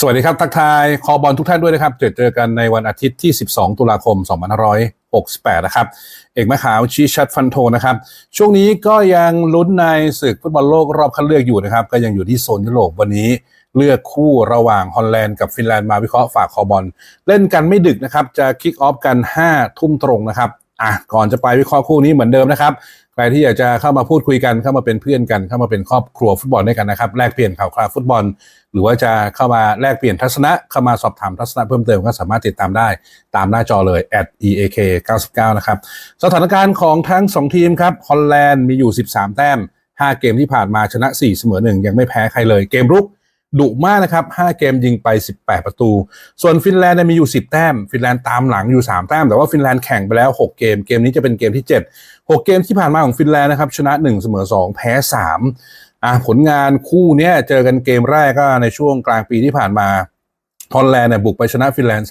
สวัสดีครับ ทักทายคอบอลทุกท่านด้วยนะครับ เจอเจอกันในวันอาทิตย์ที่ 12 ตุลาคม 2568 นะครับ เอกมะขาวชี้ชัดฟันโทนะครับ ช่วงนี้ก็ยังลุ้นในศึกฟุตบอลโลกรอบคัดเลือกอยู่นะครับ ก็ยังอยู่ที่โซนยุโรปวันนี้เลือกคู่ระหว่างฮอลแลนด์กับฟินแลนด์มาวิเคราะห์ฝากคอบอล เล่นกันไม่ดึกนะครับ จะคิกออฟกัน 5 ทุ่มตรงนะครับอะก่อนจะไปวิเคราะห์คู่นี้เหมือนเดิมนะครับ ใครที่อยากจะเข้ามาพูดคุยกันเข้ามาเป็นเพื่อนกัน เข้ามาเป็นครอบครัวฟุตบอลด้วยกันนะครับแลกเปลี่ยนข่าวคราวฟุตบอล หรือว่าจะเข้ามาแลกเปลี่ยนทัศนะเข้ามาสอบถามทัศนะเพิ่มเติมก็สามารถติดตามได้ตามหน้าจอเลย at eak 99นะครับสถานการณ์ของทั้ง 2 ทีมครับฮอลแลนด์มีอยู่ 13 แต้ม 5 เกมที่ผ่านมาชนะ 4 เสมอ1ยังไม่แพ้ใครเลยเกมรุก ดุมากนะครับ 5 เกมยิงไป 18 ประตู ส่วนฟินแลนด์เนี่ยมีอยู่ 10 แต้ม ฟินแลนด์ตามหลังอยู่ 3 แต้ม แต่ว่าฟินแลนด์แข่งไปแล้ว 6 เกม เกมนี้จะเป็นเกมที่ 7 6 เกมที่ผ่านมาของฟินแลนด์นะครับ ชนะ 1 เสมอ 2 แพ้ 3 อะผลงานคู่เนี้ยเจอกันเกมแรกก็ในช่วงกลางปีที่ผ่านมา ฮอลแลนด์เนี่ยบุกไปชนะฟินแลนด์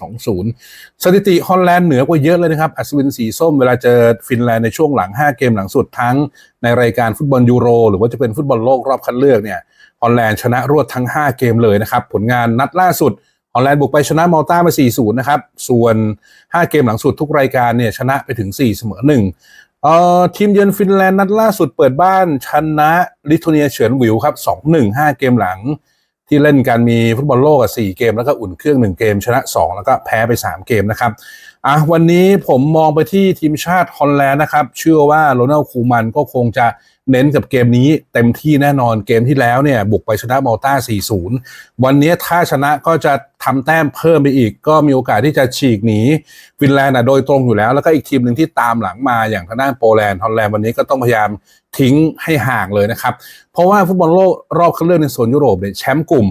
2-0 สถิติฮอลแลนด์เหนือกว่าเยอะเลยนะครับ อัศวินสีส้มเวลาเจอฟินแลนด์ในช่วงหลัง 5 เกมหลังสุดทั้งในรายการฟุตบอลยูโร หรือว่าจะเป็นฟุตบอลโลกรอบคัดเลือกเนี่ยฮอลแลนด์ชนะรวดทั้ง 5 เกมเลยนะครับ ผลงานนัดล่าสุดฮอลแลนด์บุกไปชนะมอลตามา 4-0 นะครับ ส่วน 5 เกมหลังสุดทุกรายการเนี่ยชนะไปถึง 4 เสมอ 1 เอ่อทีมเยือนฟินแลนด์นัดล่าสุดเปิดบ้านชนะลิทัวเนียเฉินวิวครับ 2-1 5 เกมหลัง ที่เล่นกันมีฟุตบอลโลกอะ4เกม แล้วก็อุ่นเครื่อง 1 เกม ชนะ 2 แล้วก็แพ้ไป 3 เกมนะครับ อะวันนี้ผมมองไปที่ทีมชาติฮอลแลนด์นะครับ เชื่อว่าโรนัลคูมันก็คงจะเน้นกับเกมนี้เต็มที่แน่นอนเกมที่แล้วเนี่ย บุกไปชนะมอลตา4-0 วันนี้ถ้าชนะก็จะทำแต้มเพิ่มไปอีก ก็มีโอกาสที่จะฉีกหนีฟินแลนด์อะโดยตรงอยู่แล้ว แล้วก็อีกทีมหนึ่งที่ตามหลังมาอย่างทางด้านโปแลนด์ฮอลแลนด์วันนี้ก็ต้องพยายามทิ้งให้ห่างเลยนะครับ เพราะว่าฟุตบอลโลกรอบคัดเลือกในโซนยุโรปเนี่ยแชมป์กลุ่ม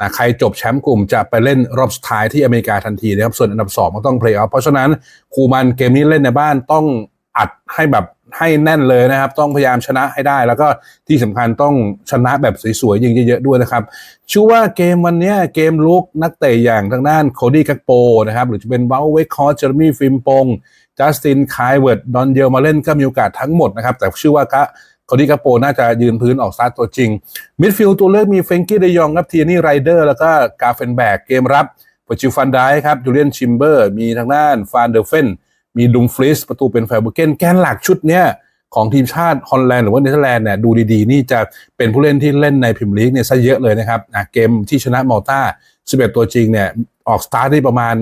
นะใครจบแชมป์กลุ่มจะไปเล่นรอบสุดท้ายที่อเมริกาทันทีนะครับ ส่วนอันดับ 2 ก็ต้องเพลย์ออฟเพราะฉะนั้นคูมันเกมนี้เล่นในบ้านต้องอัดให้แบบให้แน่นเลยนะครับ ต้องพยายามชนะให้ได้ แล้วก็ที่สำคัญต้องชนะแบบสวยๆยิงเยอะๆด้วยนะครับชื่อว่าเกมวันนี้เกมลุกนักเตะอย่างทางด้านโคดี้กักโปนะครับ หรือจะเป็นวาลเวคคอร์เจอร์มี่ฟิมปงจัสตินคายเวิร์ดดอนเยลมาเล่นก็มีโอกาสทั้งหมดนะครับ แต่ชื่อว่าก คดี้กักโปน่าจะยืนพื้นออกสตาร์ตัวจริง มิดฟิลด์ตัวเลือกมีเฟงกี้เดยองครับทีนี่ไรเดอร์แล้วก็กาเฟนแบกเกมรับปัจิฟันได้ครับจูเลียนชิมเบอร์ มีทางด้านฟานเดอร์เฟนมีดุมฟลิสประตูเป็นแฟร์บูเกนแกนหลักชุดเนี้ยของทีมชาติฮอลแลนด์หรือว่าเนเธอร์แลนด์เนี่ยดูดีๆ นี่จะเป็นผู้เล่นที่เล่นในพรีเมียร์ลีกเนี่ยซะเยอะเลยนะครับเกมที่ชนะมอลตา11 ตัวจริงเนี่ยออกสตาร์ทได้ประมาณ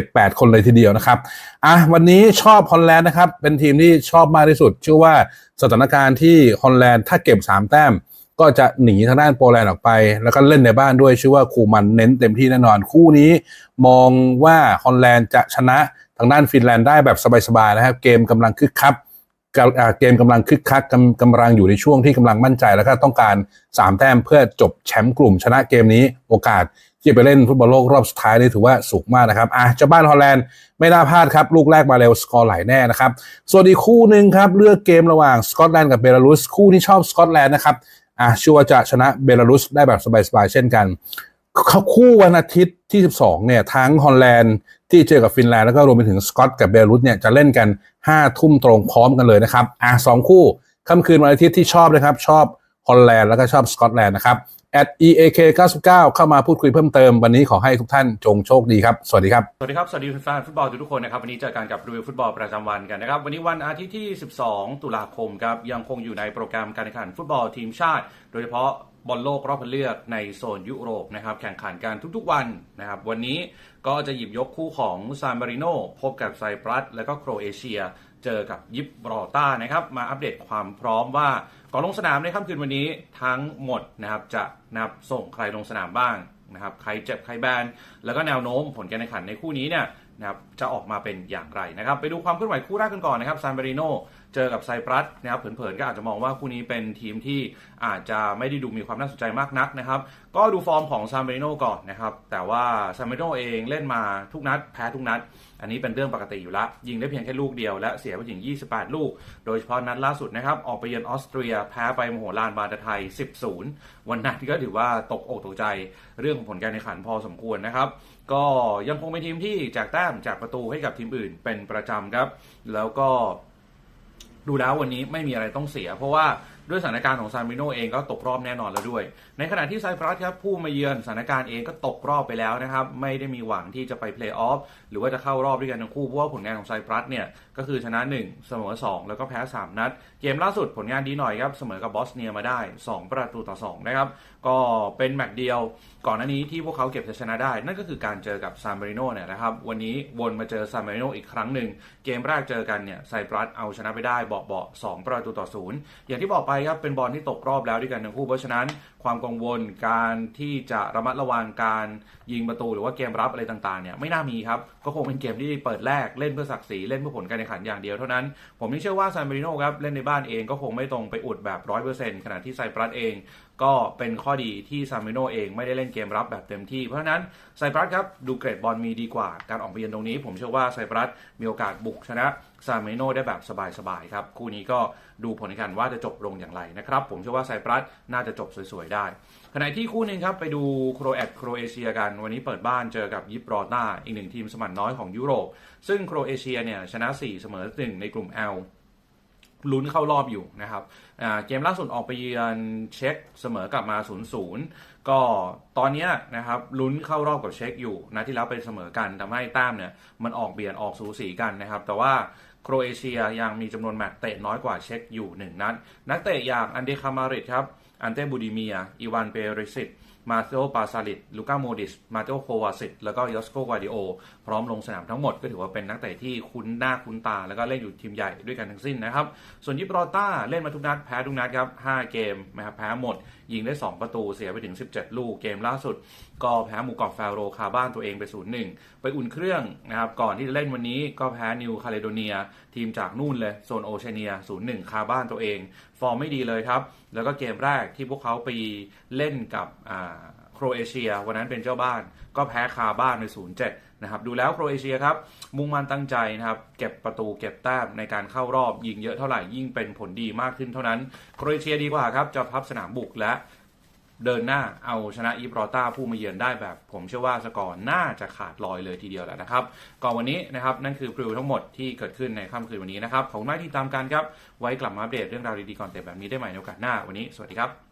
7-8 คนเลยทีเดียวนะครับอะวันนี้ชอบฮอลแลนด์นะครับ เป็นทีมที่ชอบมากที่สุด เชื่อว่าสถานการณ์ที่ฮอลแลนด์ถ้าเก็บ 3 แต้ม ก็จะหนีทางด้านโปแลนด์ออกไป แล้วก็เล่นในบ้านด้วยชื่อว่าคูมันเน้นเต็มที่แน่นอนคู่นี้ มองว่าฮอลแลนด์จะชนะทางด้านฟินแลนด์ได้แบบสบายๆนะครับเกมกำลังคึกคัก เกมกำลังคึกคักกำกำลังอยู่ในช่วงที่กำลังมั่นใจแล้วก็ต้องการ 3 แต้มเพื่อจบแชมป์กลุ่มชนะเกมนี้โอกาสที่จะไปเล่นฟุตบอลโลกรอบสุดท้ายนี่ถือว่าสูงมากนะครับอะเจ้าบ้านฮอลแลนด์ไม่น่าพลาดครับ ลูกแรกมาเร็วสกอร์ไหลแน่นะครับ ส่วนอีกคู่หนึ่งครับ เลือกเกมระหว่างสกอตแลนด์กับเบลารุสคู่ที่ชอบสกอตแลนด์นะครับอะเชื่อว่าจะชนะเบลารุสได้แบบสบายๆเช่นกันเขาคู่วันอาทิตย์ที่ 12เนี่ยทั้งฮอลแลนด์ที่เจอกับฟินแลนด์แล้วก็รวมไปถึงสกอตกับเบลารุสเนี่ยจะเล่นกัน 5ทุ่มตรงพร้อมกันเลยนะครับอะสองคู่ค่ำคืนวันอาทิตย์ที่ชอบนะครับ ชอบฮอลแลนด์แล้วก็ชอบสกอตแลนด์นะครับ at eak 99เข้ามาพูดคุยเพิ่มเติม วันนี้ขอให้ทุกท่านจงโชคดีครับ สวัสดีครับ สวัสดีครับ สวัสดีแฟนฟุตบอลทุกคนนะครับ วันนี้เจอกันกับรีวิวฟุตบอลประจำวันกันนะครับ วันนี้วันอาทิตย์ที่ 12 ตุลาคมครับ ยังคงอยู่ในโปรแกรมการแข่งขันฟุตบอลทีมชาติ โดยเฉพาะ บอลโลกรอบคัดเลือกในโซนยุโรปนะครับแข่งขันกันทุกๆวันนะครับวันนี้ก็จะหยิบยกคู่ของซานมาริโนพบกับไซปรัส และก็โครเอเชีย เจอกับยิบรอต้านะครับมาอัปเดตความพร้อมว่าก่อนลงสนามในค่ำคืนวันนี้ทั้งหมดนะครับจะนับส่งใครลงสนามบ้างนะครับใครเจ็บใครแบน แล้วก็แนวโน้มผลการแข่งขันในคู่นี้เนี่ยนะครับจะออกมาเป็นอย่างไรนะครับไปดูความเคลื่อนไหวคู่แรกกันก่อนนะครับซานเบริโน เจอกับไซปรัสนะครับเผินๆก็อาจจะมองว่าคู่นี้เป็นทีมที่อาจจะไม่ได้ดูมีความน่าสนใจมากนักนะครับ ก็ดูฟอร์มของซานเบริโนก่อนนะครับ แต่ว่าซานเบริโนเองเล่นมาทุกนัด แพ้ทุกนัด อันนี้เป็นเรื่องปกติอยู่ล้วยิงได้เพียงแค่ลูกเดียวและเสียไปถึง 28 ลูก โดยเฉพาะนัดล่าสุดนะครับ ออกไปเยือนออสเตรียแพ้ไปมโหฬารบาตาไทย 10-0 วันนั้นก็ถือว่าตกอกตกใจเรื่องของผลการแข่งขันพอสมควรนะครับ ก็ยังคงเป็นทีมที่แจกแต้มจากประตูให้กับทีมอื่นเป็นประจำครับ แล้วก็ ดูแล้ววันนี้ไม่มีอะไรต้องเสีย เพราะว่า ด้วยสถานการณ์ของซานมิโนเองก็ตกรอบแน่นอนแล้วด้วย ในขณะที่ไซปรัสครับผู้มาเยือนสถานการณ์เองก็ตกรอบไปแล้วนะครับ ไม่ได้มีหวังที่จะไปเพลย์ออฟหรือว่าจะเข้ารอบด้วยกันทั้งคู่ เพราะว่าผลงานของไซปรัสเนี่ย ก็คือชนะ 1 เสมอ 2 แล้วก็แพ้ 3 นัด เกมล่าสุดผลงานดีหน่อยครับเสมอกับบอสเนียมาได้ 2 ประตูต่อ 2 นะครับ ก็เป็นแมตช์เดียว ก่อนหน้านี้ที่พวกเขาเก็บชัยชนะได้ นั่นก็คือการเจอกับซานมาริโนเนี่ยนะครับวันนี้วนมาเจอซานมาริโนอีกครั้งหนึ่งเกมแรกเจอกันเนี่ยไซปรัสเอาชนะไปได้เบาๆ2ประตูต่อศูนย์อย่างที่บอกไปไปครับเป็นบอลที่ตกรอบแล้วด้วยกันทั้งคู่เพราะฉะนั้นความกังวลการที่จะระมัดระวังการยิงประตูหรือว่าเกมรับอะไรต่างๆเนี่ยไม่น่ามีครับ ก็คงเป็นเกมที่เปิดแรกเล่นเพื่อศักดิ์ศรีเล่นเพื่อผลการแข่งขันอย่างเดียวเท่านั้น ผมนี่เชื่อว่าซานมาริโนครับเล่นในบ้านเองก็คงไม่ตรงไปอุดแบบร้อยเปอร์เซ็นต์ขณะที่ไซปรัสเอง ก็เป็นข้อดีที่ซามิโนเองไม่ได้เล่นเกมรับแบบเต็มที่ เพราะฉะนั้นไซปรัสครับดูเกรดบอลมีดีกว่าการออกไปเยือนตรงนี้ ผมเชื่อว่าไซปรัสมีโอกาสบุกชนะซามิโนได้แบบสบายๆครับ คู่นี้ก็ดูผลการว่าจะจบลงอย่างไรนะครับ ผมเชื่อว่าไซปรัสน่าจะจบสวยๆ ได้ ขณะที่คู่หนึ่งครับไปดูโครแอตโครเอเชียกัน วันนี้เปิดบ้านเจอกับยิปรอตาอีกหนึ่งทีมสมันน้อยของยุโรป ซึ่งโครเอเชียเนี่ยชนะ 4 เสมอ 1 ในกลุ่ม L ลุ้นเข้ารอบอยู่นะครับเกมล่าสุดออกไปเยือนเช็กเสมอกลับมา 0-0 ก็ตอนนี้นะครับลุ้นเข้ารอบกับเช็กอยู่นะที่แล้วไปเสมอกันทำให้แต้มเนี่ยมันออกเบียดออกสูสีกันนะครับ แต่ว่าโครเอเชียยังมีจำนวนแมตช์เตะน้อยกว่าเช็กอยู่ 1 นัด นักเตะอย่างอันเดคามาริตครับ อันเต้บูดิเมีย อีวานเปริสิต มาเตโอปาซาลิตลูก้าโมดิส มาเตโอโควาสิตแล้วก็ยอสโกวาดิโอ พร้อมลงสนามทั้งหมดก็ถือว่าเป็นนักเตะที่คุ้นหน้าคุ้นตา แล้วก็เล่นอยู่ทีมใหญ่ด้วยกันทั้งสิ้นนะครับ ส่วนยิปรอต้าเล่นมาทุกนัดแพ้ทุกนัดครับ 5 เกมนะครับแพ้หมด ยิงได้ 2 ประตูเสียไปถึง 17 ลูกเกมล่าสุด ก็แพ้หมู่เกาะแฟโรคาบ้านตัวเองไป 0-1 ไปอุ่นเครื่องนะครับก่อนที่จะเล่นวันนี้ก็แพ้นิวคาเลโดเนีย ทีมจากนู่นเลยโซนโอเชียเนีย 0-1 คาบ้านตัวเอง ฟอร์มไม่ดีเลยครับ แล้วก็เกมแรกที่พวกเขาไปเล่นกับโครเอเชีย วันนั้นเป็นเจ้าบ้านก็แพ้คาบ้านไป 0-7 นะครับ ดูแล้วโครเอเชียครับ มุ่งมั่นตั้งใจนะครับ เก็บประตูเก็บแต้มในการเข้ารอบยิงเยอะเท่าไหร่ยิ่งเป็นผลดีมากขึ้นเท่านั้น โครเอเชียดีกว่าครับจะพับสนามบุกและ เดินหน้าเอาชนะอีบรอต้าผู้มาเยือนได้แบบ ผมเชื่อว่าสกอร์น่าจะขาดลอยเลยทีเดียวแหละนะครับก่อนวันนี้นะครับนั่นคือพริวทั้งหมดที่เกิดขึ้นในค่ำคืนวันนี้นะครับขอบคุณมากที่ตามกันครับไว้กลับมาอัปเดตเรื่องราวดีๆก่อนเตะแบบนี้ได้ใหม่ในโอกาสหน้าวันนี้สวัสดีครับ